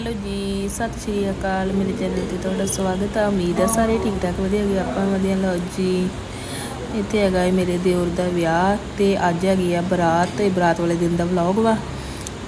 Hello ਜੀ, ਸਤਿ ਸ਼੍ਰੀ ਅਕਾਲ, ਮੇਰੇ ਚੈਨਲ ਤੇ ਤੁਹਾਡਾ ਸਵਾਗਤ ਹੈ ਉਮੀਦ ਹੈ ਸਾਰੇ ਠੀਕ ਠਾਕ ਵਧੀਆ ਹੋਗੇ, ਆਪਾਂ ਵਧੀਆ। ਲਓ ਜੀ, ਇੱਥੇ ਹੈਗਾ ਹੈ ਮੇਰੇ ਦਿਓਰ ਦਾ ਵਿਆਹ ਤੇ ਅੱਜ ਹੈਗੀ ਆ ਬਰਾਤ ਤੇ ਬਰਾਤ ਵਾਲੇ ਦਿਨ ਦਾ ਵਲੌਗ ਵਾ।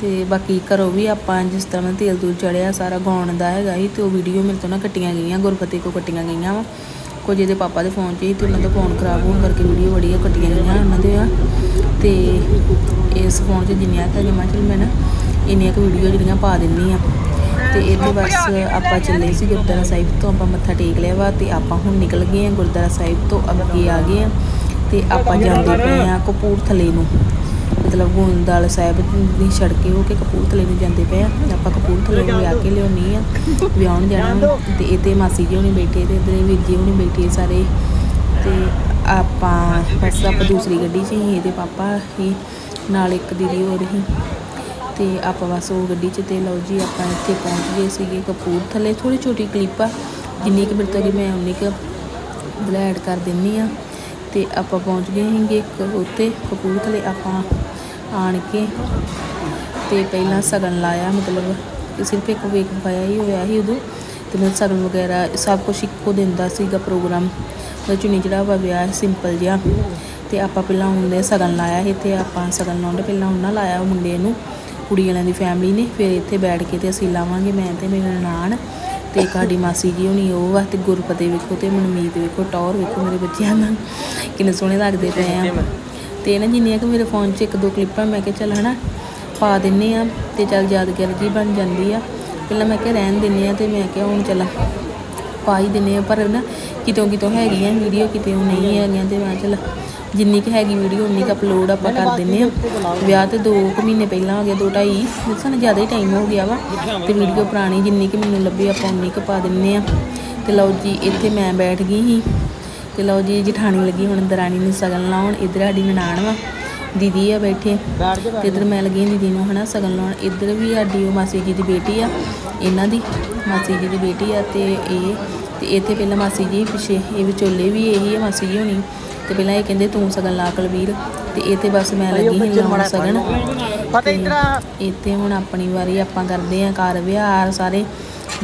ਤੇ ਬਾਕੀ ਘਰੋਂ ਵੀ ਆਪਾਂ ਜਿਸ ਤਰ੍ਹਾਂ ਤੇਲ ਤੂਲ ਚੜਿਆ, ਸਾਰਾ ਗਾਉਣ ਦਾ ਹੈਗਾ ਸੀ ਤੇ ਉਹ ਵੀਡੀਓ ਮੇਰੇ ਤੋਂ ਨਾ ਕੱਟੀਆਂ ਗਈਆਂ ਗੁਰਫਤਿਹ ਕੋ ਕੱਟੀਆਂ ਗਈਆਂ ਵਾ। ਕੁਝ ਇਹਦੇ ਪਾਪਾ ਦੇ ਫੋਨ 'ਚ ਹੀ ਤੇ ਉਹਨਾਂ ਦਾ ਫੋਨ ਖਰਾਬ ਹੋਣ ਕਰਕੇ ਵੀਡੀਓ ਬੜੀਆਂ ਕੱਟੀਆਂ ਗਈਆਂ ਉਹਨਾਂ ਦੇ ਆ। ਤੇ ਇਸ ਫੋਨ 'ਚ ਜਿੰਨੀਆਂ ਕੁ ਹੈਗੀਆਂ ਚਲ ਮੈਂ ਨਾ ਇੰਨੀਆਂ ਕੁ ਵੀਡੀਓ ਜਿਹੜੀਆਂ ਪਾ ਦਿੰਨੀ ਆ। ਤੇ ਇਹਦੇ ਬਸ ਆਪਾਂ ਚੱਲੇ ਸੀ ਗੁਰਦੁਆਰਾ ਸਾਹਿਬ ਤੋਂ, ਆਪਾਂ ਮੱਥਾ ਟੇਕ ਲਿਆ ਵਾ ਤੇ ਆਪਾਂ ਹੁਣ ਨਿਕਲ ਗਏ ਆ ਗੁਰਦੁਆਰਾ ਸਾਹਿਬ ਤੋਂ ਅੱਗੇ ਆ ਗਏ ਆ ਤੇ ਆਪਾਂ ਜਾਂਦੇ ਪਏ ਆ ਕਪੂਰਥਲੇ ਨੂੰ। ਮਤਲਬ ਗੋਂਦਵਾਲ ਸਾਹਿਬ ਦੀ ਸੜਕੇ ਹੋ ਕੇ ਕਪੂਰਥਲੇ ਨੂੰ ਜਾਂਦੇ ਪਏ ਆ ਆਪਾਂ ਕਪੂਰਥਲੇ ਨੂੰ ਵਿਆਹ ਕੇ ਲਿਆਉਣੀ ਆ ਵਿਆਹਣ ਜਾਣਾ ਵਾ। ਤੇ ਇੱਥੇ ਮਾਸੀ ਜੀ ਹੁਣੀ ਬੈਠੇ ਤੇ ਇਧਰ ਵੀਰ ਜੀ ਹੁਣੀ ਬੈਠੇ ਸਾਰੇ। ਤੇ ਆਪਾਂ, ਬਸ ਆਪਾਂ ਦੂਸਰੀ ਗੱਡੀ 'ਚ ਹੀ, ਇਹਦੇ ਪਾਪਾ ਹੀ, ਨਾਲ ਇੱਕ ਦੀਦੀ ਹੋਰ ਹੀ। ਤੇ ਆਪਾਂ ਬਸ ਉਹ ਗੱਡੀ 'ਚ ਤੇ ਲਓ ਜੀ, ਆਪਾਂ ਇੱਥੇ ਪਹੁੰਚ ਗਏ ਸੀਗੇ ਕਪੂਰਥਲੇ। ਥੋੜੀ ਛੋਟੀ ਕਲਿੱਪ ਆ, ਜਿੰਨੀ ਕੁ ਮੇਰੇ ਤੋਂ ਮੈਂ ਉਨੀ ਕੁ ਐਡ ਕਰ ਦਿੰਨੀ ਆ। ਤੇ ਆਪਾਂ ਪਹੁੰਚ ਗਏ ਸੀਗੇ ਇੱਕ ਕਪੂਰਥਲੇ, ਆਪਾਂ ਆਣ ਕੇ ਤੇ ਪਹਿਲਾਂ ਸਗਨ ਲਾਇਆ, ਮਤਲਬ ਕਿ ਸਿਰਫ ਇੱਕ ਵੇਕ ਪਾਇਆ ਹੀ ਹੋਇਆ ਸੀ ਉਦੋਂ। ਤੇ ਮੈਂ ਸਗਨ ਵਗੈਰਾ ਸਭ ਕੁਝ ਇੱਕੋ ਦਿਨ ਦਾ ਸੀਗਾ ਪ੍ਰੋਗਰਾਮ ਤੇ ਚੁੰਨੀ ਚੜਾਵਾ ਵਿਆਹ ਸਿੰਪਲ ਜਿਹਾ। ਤੇ ਆਪਾਂ ਪਹਿਲਾਂ ਹੁੰਦੇ ਸਗਨ ਲਾਇਆ ਸੀ ਤੇ ਆਪਾਂ ਸਗਨ ਲਾਉਣ ਤੋਂ ਪਹਿਲਾਂ ਉਹਨਾਂ ਲਾਇਆ ਮੁੰਡੇ ਨੂੰ। ਕੁੜੀ ਵਾਲਿਆਂ ਦੀ ਫੈਮਿਲੀ ਨੇ ਫਿਰ ਇੱਥੇ ਬੈਠ ਕੇ ਤੇ ਅਸੀਂ ਲਾਵਾਂਗੇ ਮੈਂ ਤੇ ਮੇਰੇ ਨਨਾਣ ਤੇ ਸਾਡੀ ਮਾਸੀ ਜੀ ਹੁਣੀ ਉਹ ਆ ਤੇ ਗੁਰਪਤੇ ਵੇਖੋ ਤੇ ਮਨਮੀਤ ਵੇਖੋ ਟੌਰ ਵੇਖੋ ਮੇਰੇ ਬੱਚਿਆਂ ਦਾ ਕਿੰਨੇ ਸੋਹਣੇ ਲੱਗਦੇ ਪਏ ਆ। ਤੇ ਨਾ ਜਿੰਨੀਆਂ ਕਿ ਮੇਰੇ ਫੋਨ 'ਚ ਇੱਕ ਦੋ ਕਲਿੱਪਾਂ ਮੈਂ ਕਿਹਾ ਚੱਲ ਹਨਾ ਪਾ ਦਿੰਨੇ ਆ ਤੇ ਚੱਲ ਯਾਦਗਾਰ ਜੀ ਬਣ ਜਾਂਦੀ ਆ। ਪਹਿਲਾਂ ਮੈਂ ਕਿਹਾ ਰਹਿਣ ਦਿੰਨੇ ਆ ਤੇ ਮੈਂ ਕਿਹਾ ਹੁਣ ਚੱਲ ਪਾ ਹੀ ਦਿੰਨੇ ਆ ਪਰ ਨਾ ਕਿਤੋਂ ਕਿਤੋਂ ਹੈਗੀਆਂ ਵੀਡੀਓ ਕਿਤੇ ਨਹੀਂ ਹੈਗੀਆਂ ਤੇ ਮੈਂ ਚੱਲ ਜਿੰਨੀ ਕੁ ਹੈਗੀ ਵੀਡੀਓ ਉਨੀ ਕੁ ਅਪਲੋਡ ਆਪਾਂ ਕਰ ਦਿੰਨੇ ਆ ਵਿਆਹ ਤੇ 2 ਕੁ ਮਹੀਨੇ ਪਹਿਲਾਂ ਹੋ ਗਿਆ 2 ਢਾਈ ਸਾਨੂੰ ਜ਼ਿਆਦਾ ਹੀ ਟਾਈਮ ਹੋ ਗਿਆ ਵਾ। ਤੇ ਵੀਡੀਓ ਪੁਰਾਣੀ ਜਿੰਨੀ ਕੁ ਮੈਨੂੰ ਲੱਭੀ ਆਪਾਂ ਉਨੀ ਕੁ ਪਾ ਦਿੰਨੇ ਆ ਤੇ ਲਓ ਜੀ ਇੱਥੇ ਮੈਂ ਬੈਠ ਗਈ ਸੀ। ਤੇ ਲਓ ਜੀ ਜਠਾਣੀ ਲੱਗੀ ਹੁਣ ਦਰਾਣੀ ਨੂੰ ਸਗਨ ਲਾਉਣ। ਇੱਧਰ ਸਾਡੀ ਨਨਾਣ ਵਾ ਦੀਦੀ ਆ ਬੈਠੇ। ਤੇ ਇੱਧਰ ਮੈਂ ਲੱਗੀ ਦੀਦੀ ਨੂੰ ਹਨਾ ਸਗਨ ਲਾਉਣ। ਇੱਧਰ ਵੀ ਸਾਡੀ ਉਹ ਮਾਸੀ ਜੀ ਦੀ ਬੇਟੀ ਆ ਇਹਨਾਂ ਦੀ ਮਾਸੀ ਜੀ ਦੀ ਬੇਟੀ ਆ ਤੇ ਇਹ ਤੇ ਇੱਥੇ ਪਹਿਲਾਂ ਮਾਸੀ ਜੀ ਪਿੱਛੇ ਇਹ ਵਿਚੋਲੇ ਵੀ ਇਹੀ ਆ ਮਾਸੀ ਜੀ ਹੋਣੀ। ਤੇ ਪਹਿਲਾਂ ਇਹ ਕਹਿੰਦੇ ਤੂੰ ਸਗਨ ਲਾ ਕੁਲਵੀਰ ਤੇ ਇੱਥੇ ਬਸ ਮੈਂ ਲੱਗੀ ਸੀ ਲਾਉਣ ਸਗਨ। ਤੇ ਇੱਥੇ ਹੁਣ ਆਪਣੀ ਵਾਰੀ ਆਪਾਂ ਕਰਦੇ ਆ ਘਰ ਵਿਹਾਰ ਸਾਰੇ।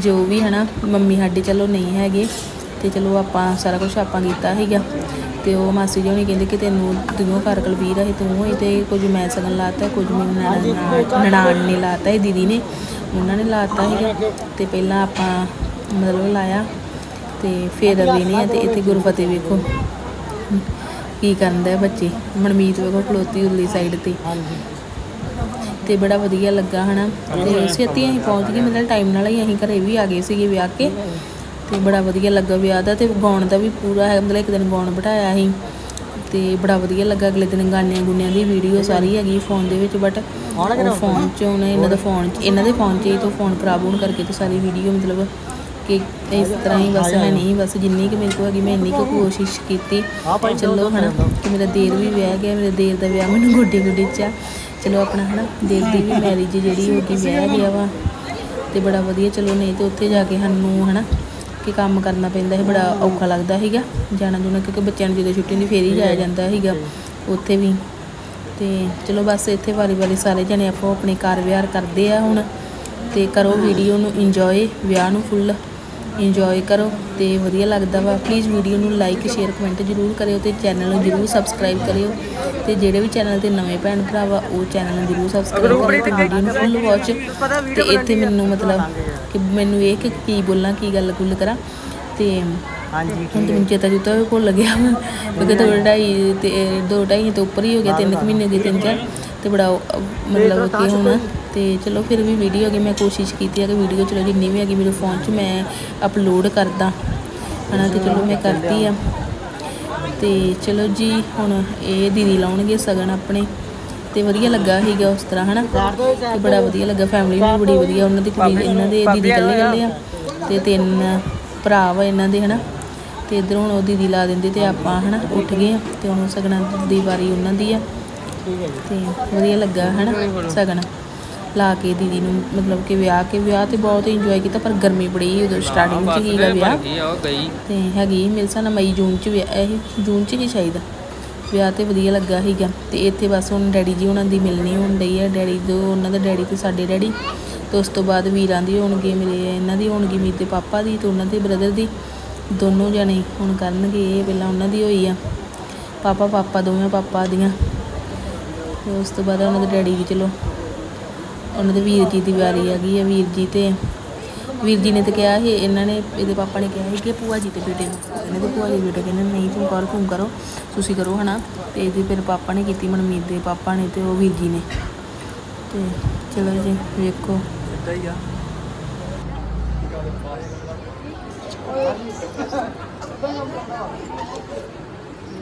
ਜੋ ਵੀ ਹਨਾ ਮੰਮੀ ਸਾਡੀ ਚਲੋ ਨਹੀਂ ਹੈਗੇ ਤੇ ਚਲੋ ਆਪਾਂ ਸਾਰਾ ਕੁਝ ਆਪਾਂ ਕੀਤਾ ਸੀਗਾ। ਤੇ ਉਹ ਮਾਸੀ ਜੀ ਹੋਣੀ ਕਹਿੰਦੇ ਕਿ ਤੈਨੂੰ ਦਿਨੋਂ ਘਰ ਕੁਲਵੀਰ ਹੈ ਤੂੰ ਹੋਈ ਤੇ ਕੁਝ ਮੈਂ ਸਗਨ ਲਾਤਾ ਕੁਝ ਮੈਨੂੰ ਨਨਾਣ ਨੇ ਲਾਤਾ ਇਹ ਦੀਦੀ ਨੇ ਉਹਨਾਂ ਨੇ ਲਾਤਾ ਸੀਗਾ। ਤੇ ਪਹਿਲਾਂ ਆਪਾਂ ਮਤਲਬ ਲਾਇਆ ਤੇ ਫਿਰ ਅਗਲੇ ਨੇ ਤੇ ਇੱਥੇ ਗੁਰਫਤਿਹ ਵੇਖੋ। ਕੀ ਕਰਦਾ ਬੱਚੇ? ਮਨਮੀਤ ਵੇਖੋ ਖਲੋਤੀ ਉਰਲੀ ਸਾਈਡ ਤੇ। ਤੇ ਬੜਾ ਵਧੀਆ ਲੱਗਾ ਹਨਾ। ਤੇ ਛੇਤੀ ਅਸੀਂ ਪਹੁੰਚ ਗਏ ਮਤਲਬ ਟਾਈਮ ਨਾਲ ਹੀ ਅਸੀਂ ਘਰੇ ਵੀ ਆ ਗਏ ਸੀਗੇ ਵਿਆਹ ਕੇ। ਤੇ ਬੜਾ ਵਧੀਆ ਲੱਗਾ ਵਿਆਹ ਦਾ ਤੇ ਗਾਉਣ ਦਾ ਵੀ ਪੂਰਾ ਹੈ ਮਤਲਬ ਇੱਕ ਦਿਨ ਗਾਉਣ ਬਿਠਾਇਆ ਸੀ ਤੇ ਬੜਾ ਵਧੀਆ ਲੱਗਾ ਅਗਲੇ ਦਿਨ ਗਾਣਿਆਂ ਗੁੰਨਿਆਂ ਦੀ ਵੀਡੀਓ ਸਾਰੀ ਹੈਗੀ ਫੋਨ ਦੇ ਵਿੱਚ ਬਟ ਫੋਨ 'ਚ ਉਹਨੇ ਇਹਨਾਂ ਦਾ ਫੋਨ 'ਚ ਇਹਨਾਂ ਦੇ ਫੋਨ 'ਚ ਹੀ ਤੋਂ ਫੋਨ ਖਰਾਬ ਹੋਣ ਕਰਕੇ ਤੇ ਸਾਰੀ ਵੀਡੀਓ ਮਤਲਬ ਕਿ ਇਸ ਤਰ੍ਹਾਂ ਹੀ ਬਸ ਹੈ ਨਹੀਂ ਬਸ ਜਿੰਨੀ ਕਿ ਮੇਰੇ ਕੋਲ ਹੈਗੀ ਮੈਂ ਇੰਨੀ ਕੁ ਕੋਸ਼ਿਸ਼ ਕੀਤੀ। ਚਲੋ ਹਨਾ ਕਿ ਮੇਰਾ ਦੇਰ ਵੀ ਵਿਆਹ ਗਿਆ ਮੇਰੇ ਦੇਰ ਦਾ ਵਿਆਹ ਮੈਨੂੰ ਗੋਡੇ ਗੋਡੇ 'ਚ ਆ। ਚਲੋ ਆਪਣਾ ਹਨਾ ਦੇਰ ਦੀ ਵੀ ਮੈਰਿਜ ਜਿਹੜੀ ਹੋ ਗਈ ਵਿਆਹ ਗਿਆ ਵਾ। ਤੇ ਬੜਾ ਵਧੀਆ ਚਲੋ ਨਹੀਂ ਤੇ ਉੱਥੇ ਜਾ ਕੇ ਸਾਨੂੰ ਹਨਾ ਕਿ ਕੰਮ ਕਰਨਾ ਪੈਂਦਾ ਸੀ ਬੜਾ ਔਖਾ ਲੱਗਦਾ ਸੀਗਾ। ਜਾਣਾ ਜੁਣਾ ਕਿਉਂਕਿ ਬੱਚਿਆਂ ਨੂੰ ਜਦੋਂ ਛੁੱਟੀ ਹੁੰਦੀ ਫੇਰ ਹੀ ਜਾਇਆ ਜਾਂਦਾ ਸੀਗਾ ਉੱਥੇ ਵੀ। ਤੇ ਚਲੋ ਬਸ ਇੱਥੇ ਵਾਰੀ ਵਾਰੀ ਸਾਰੇ ਜਣੇ ਆਪੋ ਆਪਣੇ ਕਾਰ ਵਿਹਾਰ ਕਰਦੇ ਆ ਹੁਣ। ਤੇ ਕਰੋ ਵੀਡੀਓ ਨੂੰ ਇੰਜੋਏ ਵਿਆਹ ਨੂੰ ਫੁੱਲ ਇੰਜੋਏ ਕਰੋ ਤੇ ਵਧੀਆ ਲੱਗਦਾ ਵਾ। ਪਲੀਜ਼ ਵੀਡੀਓ ਨੂੰ ਲਾਈਕ ਸ਼ੇਅਰ ਕਮੈਂਟ ਜ਼ਰੂਰ ਕਰਿਓ ਤੇ ਚੈਨਲ ਨੂੰ ਜ਼ਰੂਰ ਸਬਸਕ੍ਰਾਈਬ ਕਰਿਓ। ਤੇ ਜਿਹੜੇ ਵੀ ਚੈਨਲ ਤੇ ਨਵੇਂ ਭੈਣ ਭਰਾ ਵਾ ਉਹ ਚੈਨਲ ਨੂੰ ਜ਼ਰੂਰ ਸਬਸਕ੍ਰਾਈਬ ਕਰਿਓ ਤੇ ਵੀਡੀਓ ਨੂੰ ਫੁੱਲ ਵਾਚ ਤੇ ਇੱਥੇ ਮੈਨੂੰ ਮਤਲਬ ਕਿ ਮੈਨੂੰ ਇਹ ਕਿ ਕੀ ਬੋਲਾਂ ਕੀ ਗੱਲ ਗੁੱਲ ਕਰਾਂ। ਤੇ ਹਾਂਜੀ ਹੁਣ ਮੈਨੂੰ ਚੇਤਾ ਜੁਤਾ ਵੀ ਭੁੱਲ ਗਿਆ ਵਾ। ਕਿਉਂਕਿ ਦੋ ਢਾਈ ਤੇ ਦੋ ਢਾਈ ਤੋਂ ਉੱਪਰ ਹੀ ਹੋ ਗਿਆ ਤਿੰਨ ਕੁ ਮਹੀਨੇ ਗਏ ਤਿੰਨ ਚਾਰ। ਤੇ ਬੜਾ ਮਤਲਬ ਕਿ ਹੁਣ ਤੇ ਚਲੋ ਫਿਰ ਵੀ ਵੀਡੀਓ ਅਗੇ ਮੈਂ ਕੋਸ਼ਿਸ਼ ਕੀਤੀ ਹੈ ਕਿ ਵੀਡੀਓ ਚਲੋ ਜਿੰਨੀ ਵੀ ਹੈਗੀ ਮੇਰੇ ਫੋਨ 'ਚ ਮੈਂ ਅਪਲੋਡ ਕਰਦਾ। ਹਨਾ ਤੇ ਚਲੋ ਮੈਂ ਕਰਦੀ ਆ। ਤੇ ਚਲੋ ਜੀ ਹੁਣ ਇਹ ਦੀਦੀ ਲਾਉਣਗੇ ਸਗਨ ਆਪਣੇ। ਤੇ ਵਧੀਆ ਲੱਗਾ ਸੀਗਾ ਉਸ ਤਰ੍ਹਾਂ ਹਨਾ? ਤੇ ਬੜਾ ਵਧੀਆ ਲੱਗਾ ਫੈਮਿਲੀ ਵੀ ਬੜੀ ਵਧੀਆ ਉਹਨਾਂ ਦੀ ਕੁੜੀ ਇਹਨਾਂ ਦੇ ਦੀਦੀ ਇਕੱਲੇ ਇਕੱਲੇ ਆ। ਤੇ ਤਿੰਨ ਭਰਾ ਵਾ ਇਹਨਾਂ ਦੇ ਹਨਾ? ਤੇ ਇਧਰ ਹੁਣ ਉਹ ਦੀਦੀ ਲਾ ਦਿੰਦੇ ਤੇ ਆਪਾਂ ਹਨਾ ਉੱਠ ਗਏ ਤੇ ਹੁਣ ਸਗਨਾਂ ਦੀ ਵਾਰੀ ਉਹਨਾਂ ਦੀ ਆ। ਤੇ ਵਧੀਆ ਲੱਗਾ ਹਨਾ ਸਗਨ। ਲਾ ਕੇ ਦੀਦੀ ਨੂੰ ਮਤਲਬ ਕਿ ਵਿਆਹ ਕੇ ਵਿਆਹ ਤੇ ਬਹੁਤ ਇੰਜੋਏ ਕੀਤਾ ਪਰ ਗਰਮੀ ਬੜੀ ਸੀ ਉਦੋਂ ਸਟਾਰਟਿੰਗ 'ਚ ਸੀਗਾ ਵਿਆਹ। ਉਹ ਗਈ। ਤੇ ਹੈਗੀ ਮੇਰੇ ਹਿਸਾਬ ਨਾਲ ਮਈ ਜੂਨ 'ਚ ਵਿਆਹ ਇਹ ਜੂਨ 'ਚ ਹੀ ਸ਼ਾਇਦ ਵਿਆਹ ਤੇ ਵਧੀਆ ਲੱਗਾ ਸੀਗਾ। ਤੇ ਇੱਥੇ ਬਸ ਹੁਣ ਡੈਡੀ ਜੀ ਉਹਨਾਂ ਦੀ ਮਿਲਣੀ ਹੋਣ ਡਈ ਹੈ ਡੈਡੀ ਦੋ ਉਹਨਾਂ ਦਾ ਡੈਡੀ ਤੇ ਸਾਡੇ ਡੈਡੀ। ਤੇ ਉਸ ਤੋਂ ਬਾਅਦ ਵੀਰਾਂ ਦੀ ਹੋਣਗੇ ਮੇਰੇ ਇਹਨਾਂ ਦੀ ਹੋਣਗੀ ਮੀਤ ਦੇ ਪਾਪਾ ਦੀ ਤੇ ਉਹਨਾਂ ਦੇ ਬ੍ਰਦਰ ਦੀ। ਦੋਨੋਂ ਜਣੇ ਹੁਣ ਕਰਨਗੇ ਇਹ ਪਹਿਲਾਂ ਉਹਨਾਂ ਦੀ ਹੋਈ ਆ। ਪਾਪਾ ਪਾਪਾ ਦੋਵੇਂ ਪਾਪਾ ਦੀਆਂ। ਤੇ ਉਸ ਤੋਂ ਬਾਅਦ ਉਹਨਾਂ ਦੇ ਡੈਡੀ ਵੀ ਚਲੋ, ਉਹਨਾਂ ਦੇ ਵੀਰ ਜੀ ਦੀ ਵਾਰੀ ਆ ਗਈ ਹੈ ਵੀਰ ਜੀ ਤੇ। ਵੀਰ ਜੀ ਨੇ ਤਾਂ ਕਿਹਾ ਸੀ, ਇਹਨਾਂ ਨੇ, ਇਹਦੇ ਪਾਪਾ ਨੇ ਕਿਹਾ ਸੀ ਕਿ ਭੂਆ ਜੀ ਤੇ ਬੇਟੇ ਨੂੰ। ਇਹਨੇ ਤੇ ਭੂਆ ਜੀ ਦੇ ਬੇਟੇ ਕਹਿੰਦੇ, ਨਹੀਂ ਤੂੰ ਕਰ ਫੋਨ ਕਰੋ, ਤੁਸੀਂ ਕਰੋ ਹਨਾ। ਤੇ ਇਹਦੀ ਫਿਰ ਪਾਪਾ ਨੇ ਕੀਤੀ, ਮਨਮੀਤ ਦੇ ਪਾਪਾ ਨੇ ਤੇ ਉਹ ਵੀਰ ਜੀ ਨੇ। ਤੇ ਚਲੋ ਜੀ, ਵੇਖੋ। ਇਦਾਂ ਹੀ ਆ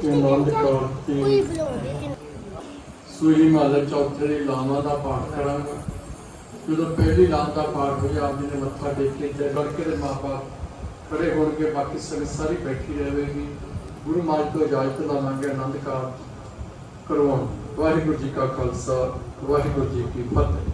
ਕਿ ਕੌਰ ਦੀ ਤੇ ਸੂਈ ਮਾਲਾ ਚੌਥੇ ਦੀ ਲਾਵਾਂ ਦਾ ਪਾਠ ਕਰਾਂਗਾ। ਜਦੋਂ ਪਹਿਲੀ ਲਾਮ ਦਾ ਪਾਠ ਹੋ ਗਿਆ ਆਪ ਜੀ ਨੇ ਮੱਥਾ ਟੇਕ ਕੇ ਤੇ ਲੜਕੇ ਦੇ ਮਾਪੇ ਖੜੇ ਹੋਣਗੇ ਬਾਕੀ ਸੰਗਤ ਸਾਰੀ ਬੈਠੀ ਰਹੇਗੀ। ਗੁਰੂ ਮਹਾਰਾਜ ਤੋਂ ਇਜਾਜ਼ਤ ਲਵਾਂਗੇ ਆਨੰਦ ਕਾਰਜ ਕਰਵਾਉਣ। ਵਾਹਿਗੁਰੂ ਜੀ ਕਾ ਖਾਲਸਾ ਵਾਹਿਗੁਰੂ ਜੀ ਕੀ ਫਤਿਹ।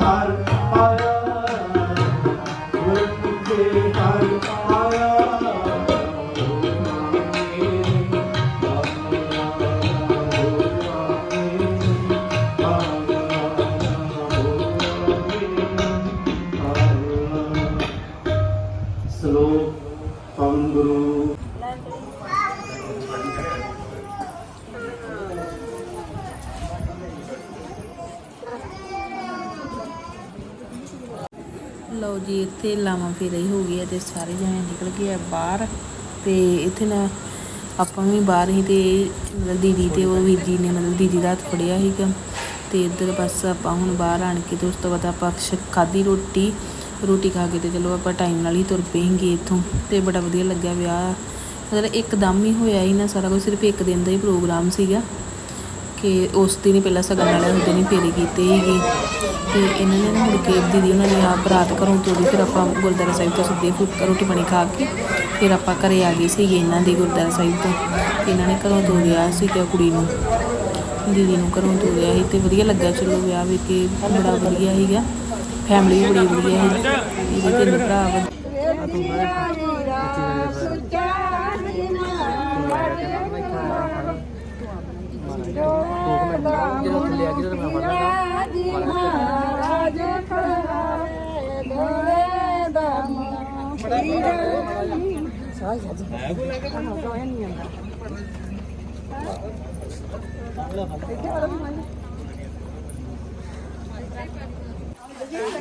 ਹਰ ਪਾਇਆ ਗੁਰੂ ਕੇ ਹਰ ਲਓ ਜੀ, ਇੱਥੇ ਲਾਵਾਂ ਫੇਰਾ ਹੀ ਹੋ ਗਈ ਹੈ ਤੇ ਸਾਰੇ ਜਣੇ ਨਿਕਲ ਗਏ ਆ ਬਾਹਰ ਤੇ ਇੱਥੇ ਨਾ ਆਪਾਂ ਵੀ ਬਾਹਰ ਹੀ ਤੇ ਮਤਲਬ ਦੀਦੀ ਤੇ ਉਹ ਵੀਰ ਜੀ ਨੇ ਮਤਲਬ ਦੀਦੀ ਦਾ ਹੱਥ ਫੜਿਆ ਸੀਗਾ ਤੇ ਇੱਧਰ ਬਸ ਆਪਾਂ ਹੁਣ ਬਾਹਰ ਆਣ ਕੇ ਤੇ ਉਸ ਤੋਂ ਬਾਅਦ ਆਪਾਂ ਸ਼ ਖਾਧੀ ਰੋਟੀ ਰੋਟੀ ਖਾ ਕੇ ਤੇ ਚਲੋ ਆਪਾਂ ਟਾਈਮ ਨਾਲ ਹੀ ਤੁਰ ਪਏਂਗੇ ਇੱਥੋਂ ਤੇ ਬੜਾ ਵਧੀਆ ਲੱਗਿਆ ਵਿਆਹ, ਮਤਲਬ ਇੱਕਦਮ ਹੀ ਹੋਇਆ ਹੀ ਨਾ ਸਾਰਾ ਕੁਝ ਸਿਰਫ ਇੱਕ ਦਿਨ ਦਾ ਹੀ ਪ੍ਰੋਗਰਾਮ ਸੀਗਾ। ਕਿ ਉਸ ਦਿਨ ਹੀ ਪਹਿਲਾਂ ਸਗਨ ਵਾਲੇ ਹੁੰਦੇ ਨੇ, ਫੇਰੇ ਕੀਤੇ ਸੀਗੇ। ਤੇ ਇਹਨਾਂ ਨੇ ਨਾ ਮੁੜ ਕੇ ਦੀਦੀ ਉਹਨਾਂ ਨੇ ਆਪ ਬਰਾਤ ਘਰੋਂ ਤੋਰੀ, ਫਿਰ ਆਪਾਂ ਗੁਰਦੁਆਰਾ ਸਾਹਿਬ ਤੋਂ ਸਿੱਧੇ ਫੁਲਕਾ ਰੋਟੀ ਪਾਣੀ ਖਾ ਕੇ ਫਿਰ ਆਪਾਂ ਘਰੇ ਆ ਗਏ ਸੀਗੇ ਇਹਨਾਂ ਦੇ ਗੁਰਦੁਆਰਾ ਸਾਹਿਬ ਤੋਂ। ਇਹਨਾਂ ਨੇ ਘਰੋਂ ਤੋਰਿਆ ਸੀਗਾ ਕੁੜੀ ਨੂੰ, ਦੀਦੀ ਨੂੰ ਘਰੋਂ ਤੋਰਿਆ ਸੀ ਤੇ ਵਧੀਆ ਲੱਗਾ ਚਲੋ ਵਿਆਹ ਵੀ ਕੇ, ਬੜਾ ਵਧੀਆ ਸੀਗਾ। ਫੈਮਿਲੀ ਵੀ ਬੜੀ ਵਧੀਆ ਸੀ। ਇਹਦੇ ਤਿੰਨ ਭਰਾ ਵਾ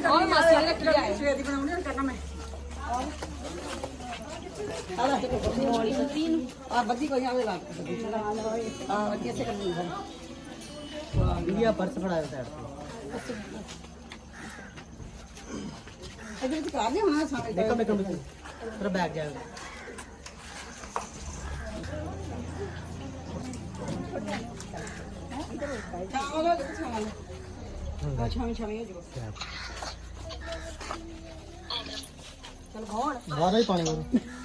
और मसाला किया है ਆ ਬੱਦੀ ਕੋਈ ਆਵੇ ਲਾ ਆ ਬੱਦੀ ਐਸੇ ਕਰਨੀ ਹੈ ਇੰਡੀਆ ਪਰਸ ਫੜਾਇਆ ਸਾਈਡ ਤੇ ਇਹਦੇ ਵਿੱਚ ਕਰ ਲਿਆ ਹਾਂ ਸਾਰੇ ਦੇਖੋ। ਦੇਖੋ ਤੇਰਾ ਬੈਗ ਜਾਏਗਾ ਚਾਵਲ ਲੈ ਕੇ ਚਾਵਲ ਆ ਛਾਵੇਂ ਛਾਵੇਂ ਹੋ ਜਾਓ ਚਲ ਘੋੜ ਬਾਰਾ ਹੀ ਪਾਣੀ ਕਰੋ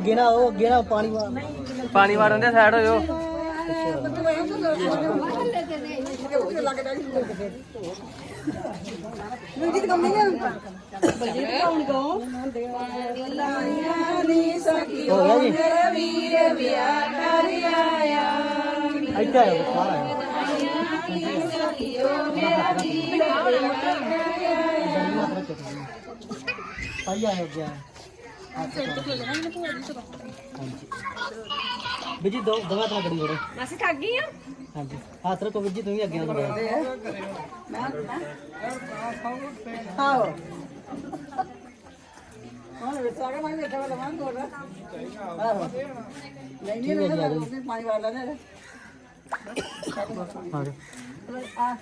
ਅੱਗੇ ਨਾ ਉਹ ਅੱਗੇ ਨਾ ਪਾਣੀ ਵਾ ਪਾਣੀ ਵਾਰਨ ਦੇ ਸਾਈਡ ਹੋ ਜਾਓ। ਬਲਜੀਤ ਕੰਮ ਨਹੀਂ ਹੈ ਬਲਜੀਤ ਕੌਣ ਕੋ ਹੋ ਗਿਆ ਜੀ ਇੱਥੇ ਆਇਆ ਬਾਹਰ ਆਇਆ ਪਾਈ ਆਇਆ ਗਿਆ ਬਿਜ਼ੀ ਦੋ ਦਵਾ ਤਰਾ ਗੜੀ ਹੋਰੇ। ਅਸੀਂ ਥੱਕ ਗਈ ਆ। ਹਾਂਜੀ। ਹੱਥ ਰੱਖੋ ਬਿਜ਼ੀ ਤੂੰ ਵੀ ਅੱਗੇ ਆ ਆਓ ਹਾਂ ਵਿਸਾਗਾ ਮੈਂ ਬੈਠਾ ਵਾਲਾ ਮਾਂ ਕੋਲ ਆਹੋ। ਨਹੀਂ ਨਹੀਂ ਨਹੀਂ ਪਾਣੀ ਵਾਲਾ ਨੇ ਹਾਂਜੀ ਆ